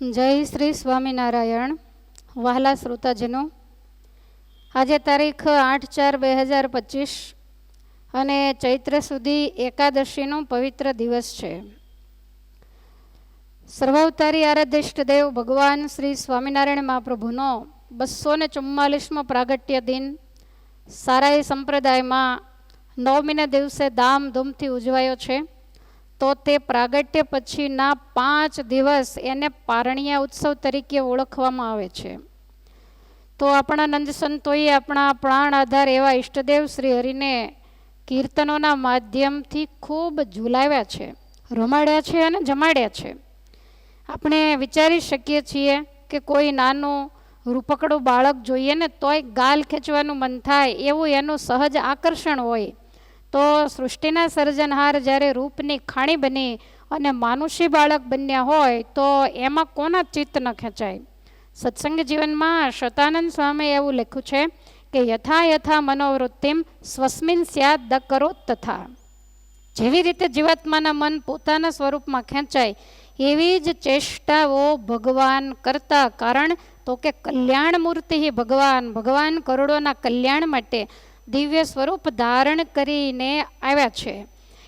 જય શ્રી સ્વામિનારાયણ, વહાલા શ્રોતાજનો. આજે તારીખ આઠ ચાર બે હજાર પચીસ અને ચૈત્ર સુધી એકાદશીનો પવિત્ર દિવસ છે. સર્વાવતારી આરાધ્ય દેવ ભગવાન શ્રી સ્વામિનારાયણ મહાપ્રભુનો બસો ને ચુમ્માલીસમો પ્રાગટ્ય દિન સારાઈ સંપ્રદાયમાં નવમીના દિવસે ધામધૂમથી ઉજવાયો છે. તો તે પ્રાગટ્ય પછીના પાંચ દિવસ એને પારણિયા ઉત્સવ તરીકે ઓળખવામાં આવે છે. તો આપણા નંદસંતોએ આપણા પ્રાણ આધાર એવા ઈષ્ટદેવ શ્રી હરિને કીર્તનોના માધ્યમથી ખૂબ ઝુલાવ્યા છે, રમાડ્યા છે અને જમાડ્યા છે. આપણે વિચારી શકીએ છીએ કે કોઈ નાનું રૂપકડું બાળક જોઈએ ને તોય ગાલ ખેંચવાનું મન થાય એવું એનું સહજ આકર્ષણ હોય તો સૃષ્ટિના સર્જનહાર જ્યારે રૂપની ખાણી બની અને માનુષી બાળક બન્યા હોય તો એમાં કોના ચિત્ત ન ખેંચાય? સત્સંગ જીવનમાં શતાનંદ સ્વામી એવું લખ્યું છે કે યથા યથા મનોવૃત્તિમ સ્વસ્મિન સ્યાદ દ કરો તથા. જેવી રીતે જીવાત્માના મન પોતાના સ્વરૂપમાં ખેંચાય, એવી જ ચેષ્ટાઓ ભગવાન કરતા. કારણ તો કે કલ્યાણ મૂર્તિ ભગવાન ભગવાન કરોડોના કલ્યાણ માટે દિવ્ય સ્વરૂપ ધારણ કરીને આવ્યા છે.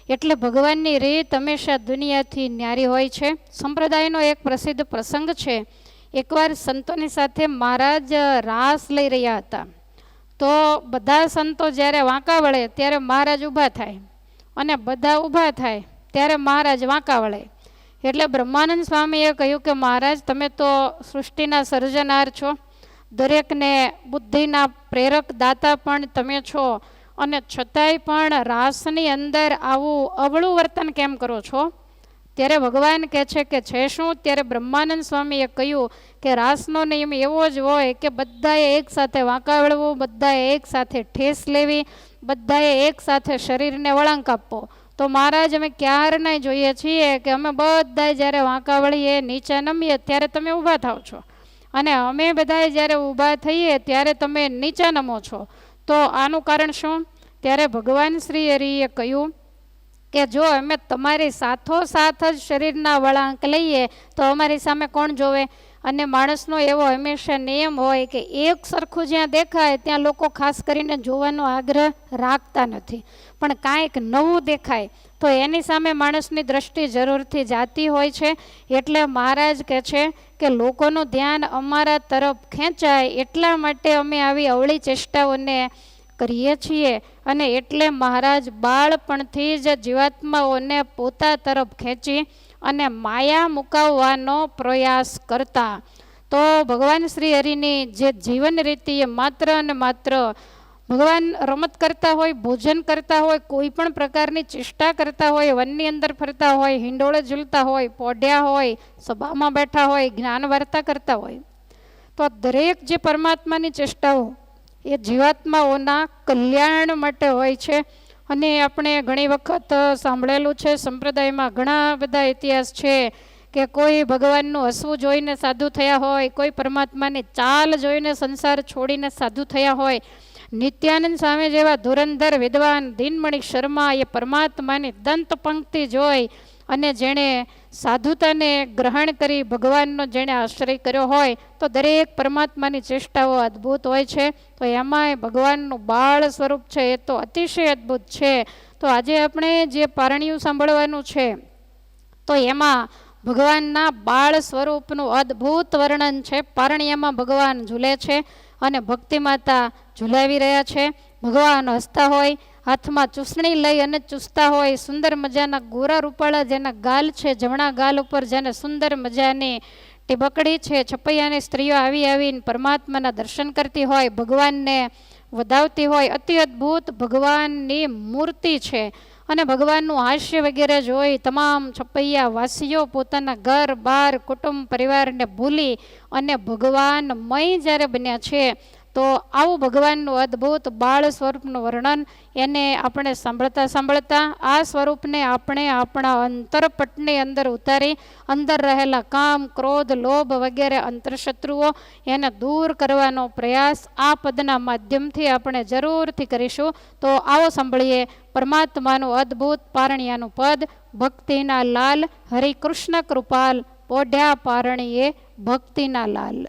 એટલે ભગવાનની રીત હંમેશા દુનિયાથી ન્યારી હોય છે. સંપ્રદાયનો એક પ્રસિદ્ધ પ્રસંગ છે. એકવાર સંતોની સાથે મહારાજ રાસ લઈ રહ્યા હતા. તો બધા સંતો જ્યારે વાંકા વળે ત્યારે મહારાજ ઊભા થાય અને બધા ઊભા થાય ત્યારે મહારાજ વાંકા વળે. એટલે બ્રહ્માનંદ સ્વામીએ કહ્યું કે મહારાજ, તમે તો સૃષ્ટિના સર્જનાર છો. દરેકને બુદ્ધિના પ્રેરક દાતા પણ તમે છો અને છતાંય પણ રાસની અંદર આવું અવળું વર્તન કેમ કરો છો? ત્યારે ભગવાન કહે છે કે છે શું? ત્યારે બ્રહ્માનંદ સ્વામીએ કહ્યું કે રાસનો નિયમ એવો જ હોય કે બધાએ એક સાથે વાંકાવળવું, બધાએ એક સાથે ઠેસ લેવી, બધાએ એક સાથે શરીરને વળાંક આપવો. તો મહારાજ, અમે ક્યારના જોઈએ છીએ કે અમે બધાએ જ્યારે વાંકા વળીએ નીચે નમીએ, ત્યારે તમે ઊભા થાવ છો. અને અમે બધાએ જ્યારે ઊભા થઈએ ત્યારે તમે નીચા નમો છો. તો આનું કારણ શું? ત્યારે ભગવાન શ્રી હરિએ કહ્યું કે જો અમે તમારી સાથો સાથ જ શરીરના વળાંક લઈએ તો અમારી સામે કોણ જોવે? અને માણસનો એવો હંમેશા નિયમ હોય કે એક સરખું જ્યાં દેખાય, ત્યાં લોકો ખાસ કરીને જોવાનો આગ્રહ રાખતા નથી. પણ કાંઈક નવું દેખાય, તો એની સામે માણસની દ્રષ્ટિ જરૂરથી જાતી હોય છે. એટલે મહારાજ કહે છે કે લોકોનું ધ્યાન અમારા તરફ ખેંચાય, એટલા માટે અમે આવી અવળી ચેષ્ટાઓને કરીએ છીએ. અને એટલે મહારાજ બાળપણથી જ જીવાત્માઓને પોતા તરફ ખેંચી અને માયા મુકાવવાનો પ્રયાસ કરતા. તો ભગવાન શ્રી હરિની જે જીવન રીતિ એ માત્ર અને માત્ર ભગવાન રમત કરતા હોય, ભોજન કરતા હોય, કોઈ પણ પ્રકારની ચેષ્ટા કરતા હોય, વનની અંદર ફરતા હોય, હિંડોળે ઝૂલતા હોય, પોઢ્યા હોય, સભામાં બેઠા હોય, જ્ઞાન વાર્તા કરતા હોય. તો દરેક જે પરમાત્માની ચેષ્ટાઓ એ જીવાત્માઓના કલ્યાણ માટે હોય છે. અને આપણે ઘણી વખત સાંભળેલું છે, સંપ્રદાયમાં ઘણા બધા ઇતિહાસ છે કે કોઈ ભગવાનનું હસવું જોઈને સાધુ થયા હોય, કોઈ પરમાત્માની ચાલ જોઈને સંસાર છોડીને સાધુ થયા હોય, નિત્યાનંદ સ્વામી જેવા ધુરંધર વિદ્વાન દિનમણિક શર્મા એ પરમાત્માની દંત પંક્તિ જોઈ અને જેણે સાધુતાને ગ્રહણ કરી ભગવાનનો જેણે આશ્રય કર્યો હોય, તો દરેક પરમાત્માની ચેષ્ટાઓ અદ્ભુત હોય છે. તો એમાંય ભગવાનનું બાળ સ્વરૂપ છે, એ તો અતિશય અદ્ભુત છે. તો આજે આપણે જે પારણિયું સાંભળવાનું છે, તો એમાં ભગવાનના બાળ સ્વરૂપનું અદ્ભુત વર્ણન છે. પારણિયામાં ભગવાન ઝૂલે છે અને ભક્તિ માતા ઝુલાવી રહ્યા છે. ભગવાન હસતા હોય હાથમાં ચૂસણી લઈ અને ચૂસતા હોય, સુંદર મજાના ગોરા રૂપાળા જેના ગાલ છે, જમણા ગાલ ઉપર જેને સુંદર મજાની ટીબકડી છે, છપૈયાની સ્ત્રીઓ આવી આવીને પરમાત્માના દર્શન કરતી હોય, ભગવાનને વધાવતી હોય, અતિ અદ્ભુત ભગવાનની મૂર્તિ છે. અને ભગવાનનું હાસ્ય વગેરે જોઈ તમામ છપૈયા વાસીઓ પોતાના ઘર, બાર, કુટુંબ, પરિવારને ભૂલી અને ભગવાનમય જ્યારે બન્યા છે તો આવું ભગવાનનું અદ્ભુત બાળ સ્વરૂપનું વર્ણન એને આપણે સાંભળતા સાંભળતા આ સ્વરૂપને આપણે આપણા અંતરપટની અંદર ઉતારી, અંદર રહેલા કામ, ક્રોધ, લોભ વગેરે અંતરશત્રુઓ એને દૂર કરવાનો પ્રયાસ આ પદના માધ્યમથી આપણે જરૂરથી કરીશું. તો આવો સાંભળીએ પરમાત્માનું અદ્ભુત પારણિયાનું પદ, ભક્તિના લાલ, હરિકૃષ્ણ કૃપાલ, પોઢ્યા પારણીએ ભક્તિના લાલ.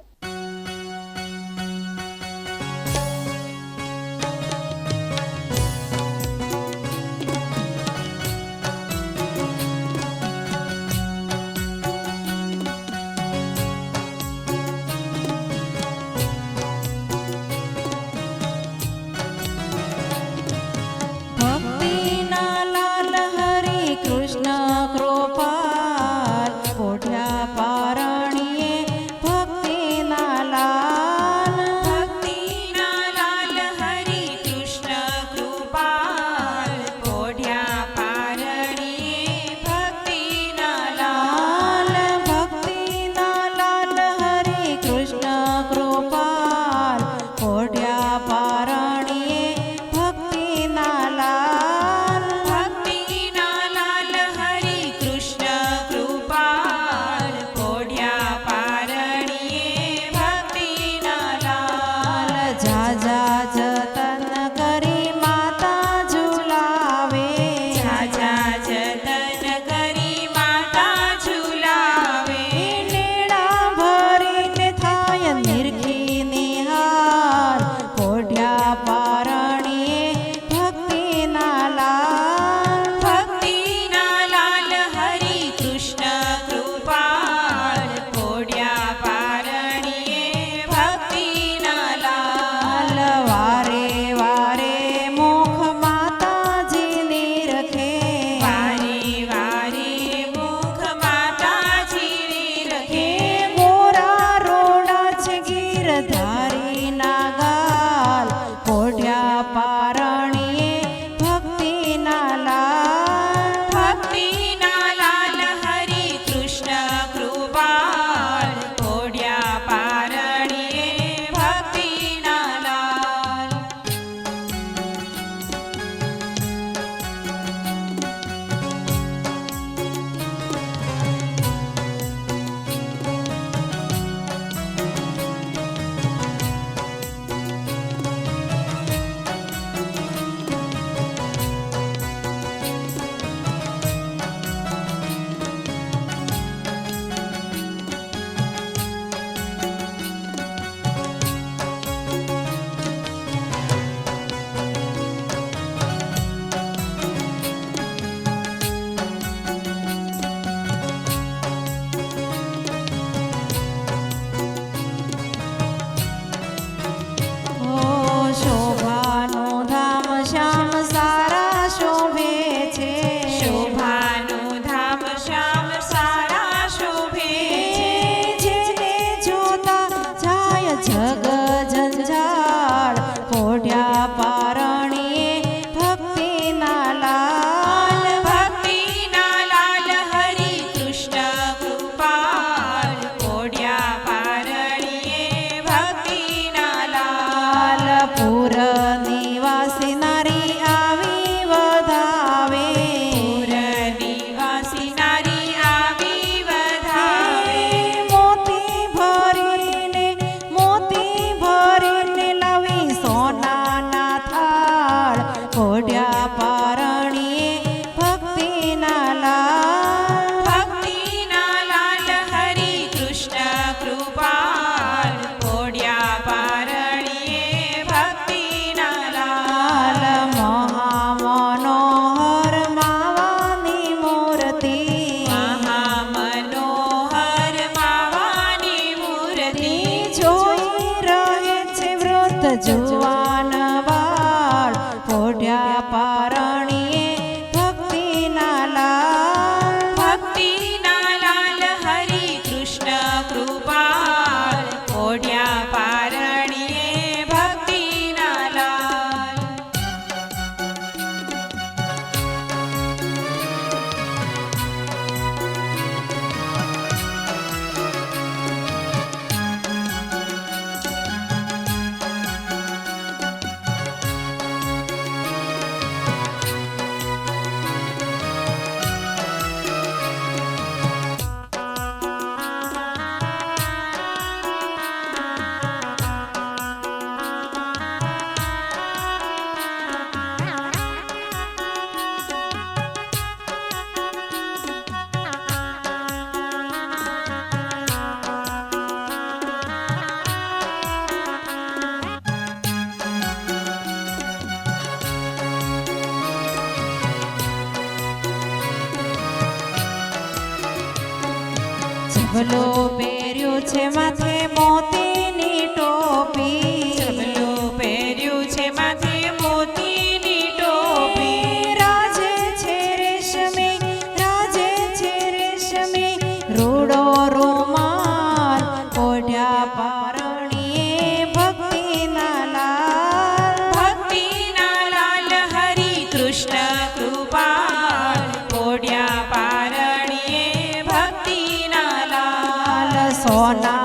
So persona.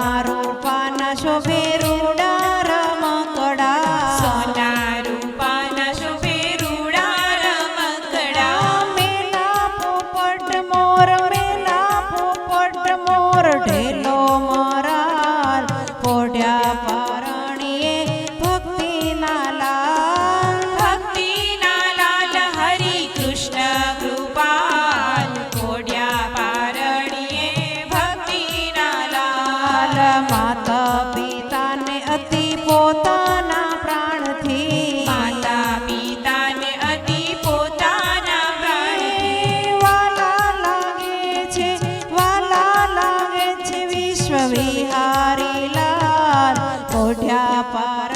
બિહારી લાલ મોઢ્યા પાર